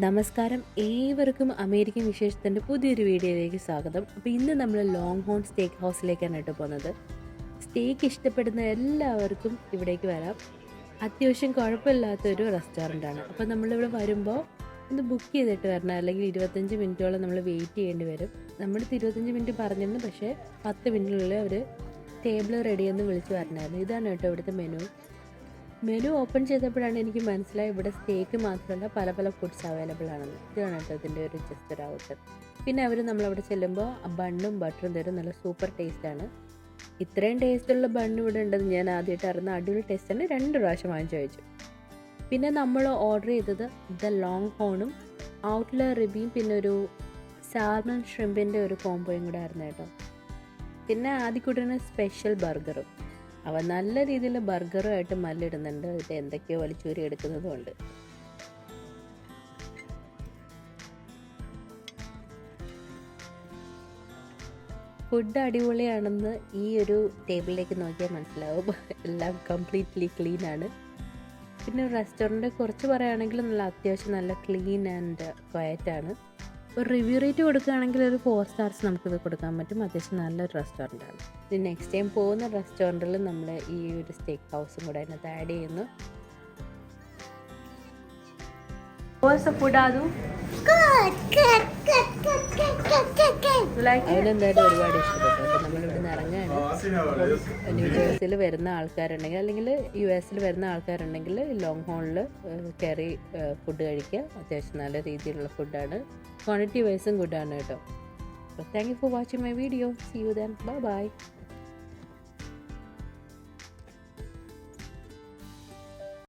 നമസ്കാരം. ഏവർക്കും അമേരിക്കൻ വിശേഷത്തിന്റെ പുതിയൊരു വീഡിയോയിലേക്ക് സ്വാഗതം. അപ്പോൾ ഇന്ന് നമ്മൾ ലോങ് ഹോൺ സ്റ്റേക്ക് ഹൗസിലേക്കാണ് കേട്ടോ പോകുന്നത്. സ്റ്റേക്ക് ഇഷ്ടപ്പെടുന്ന എല്ലാവർക്കും ഇവിടേക്ക് വരാം. അത്യാവശ്യം കുഴപ്പമില്ലാത്തൊരു റെസ്റ്റോറന്റ് ആണ്. അപ്പോൾ നമ്മളിവിടെ വരുമ്പോൾ ഒന്ന് ബുക്ക് ചെയ്തിട്ട് വരണം. അല്ലെങ്കിൽ ഇരുപത്തഞ്ച് മിനിറ്റോളം നമ്മൾ വെയിറ്റ് ചെയ്യേണ്ടി വരും. നമ്മുടെ ഇരുപത്തഞ്ച് മിനിറ്റ് പറഞ്ഞിരുന്നു. പക്ഷേ പത്ത് മിനിറ്റിനുള്ളിൽ അവർ ടേബിൾ റെഡിയെന്ന് വിളിച്ച് പറഞ്ഞായിരുന്നു. ഇതാണ് കേട്ടോ ഇവിടുത്തെ മെനു മെനു ഓപ്പൺ ചെയ്തപ്പോഴാണ് എനിക്ക് മനസ്സിലായി ഇവിടെ സ്റ്റേക്ക് മാത്രമല്ല പല പല ഫുഡ്സ് അവൈലബിൾ ആണെന്ന്. ഇതാണ് കേട്ടോ ഒരു ജസ്റ്റ് ഒരു ഔട്ട് പിന്നെ അവർ നമ്മളവിടെ ചെല്ലുമ്പോൾ ബണ്ണും ബട്ടറും തരും. നല്ല സൂപ്പർ ടേസ്റ്റ് ആണ്. ഇത്രയും ടേസ്റ്റുള്ള ബണ്ണ് ഇവിടെ ഉണ്ടെന്ന് ഞാൻ ആദ്യമായിട്ട് അറിഞ്ഞ അടിപൊളി ടേസ്റ്റ് തന്നെ രണ്ട് പ്രാവശ്യം വാങ്ങിച്ചു കഴിച്ചു. പിന്നെ നമ്മൾ ഓർഡർ ചെയ്തത് ദ ലോങ് ഹോണും ഔട്ട്ല റിബിയും പിന്നെ ഒരു സാൽമൺ ഷ്രിമ്പിന്റെ ഒരു കോംബോയും കൂടെ ആയിരുന്നു കേട്ടോ. പിന്നെ ആദ്യക്കൂട്ടിന് സ്പെഷ്യൽ ബർഗറും അവ നല്ല രീതിയിൽ ബർഗറുമായിട്ട് മല്ലിടുന്നുണ്ട്. അതിൽ എന്തൊക്കെയോ വലിച്ചൂരി എടുക്കുന്നതുമുണ്ട്. ഫുഡ് അടിപൊളിയാണെന്ന് ഈ ഒരു ടേബിളിലേക്ക് നോക്കിയാൽ മനസ്സിലാവും. എല്ലാം കംപ്ലീറ്റ്ലി ക്ലീൻ ആണ്. പിന്നെ റെസ്റ്റോറന്റ് കുറച്ച് പറയുകയാണെങ്കിൽ നല്ല അത്യാവശ്യം നല്ല ക്ലീൻ ആൻഡ് ക്വയറ്റ് ആണ്. ഒരു റിവ്യൂ റേറ്റ് കൊടുക്കുകയാണെങ്കിൽ ഒരു ഫോർ സ്റ്റാർസ് നമുക്കിത് കൊടുക്കാൻ പറ്റും. അത്യാവശ്യം നല്ലൊരു റെസ്റ്റോറന്റ് ആണ്. ഇനി നെക്സ്റ്റ് ടൈം പോകുന്ന റെസ്റ്റോറന്റിൽ നമ്മൾ ഈ ഒരു സ്റ്റേക്ക് ഹൗസും കൂടെ അതിനകത്ത് ആഡ് ചെയ്യുന്നു. ഫുഡ് ആദു അതിലെന്തായാലും ഒരുപാട് ഇഷ്ടപ്പെട്ടു. അപ്പം നമ്മളിവിടുന്ന് ഇറങ്ങുകയാണ് ന്യൂ ജേഴ്സിയിൽ വരുന്ന ആൾക്കാരുണ്ടെങ്കിൽ അല്ലെങ്കിൽ യു എസിൽ വരുന്ന ആൾക്കാരുണ്ടെങ്കിൽ ലോങ് ഹോണിൽ കയറി ഫുഡ് കഴിക്കുക. അത്യാവശ്യം നല്ല രീതിയിലുള്ള ഫുഡാണ് ക്വാണ്ടിറ്റി വൈസും ഗുഡാണ് കേട്ടോ. Thank you for watching my video see you then bye bye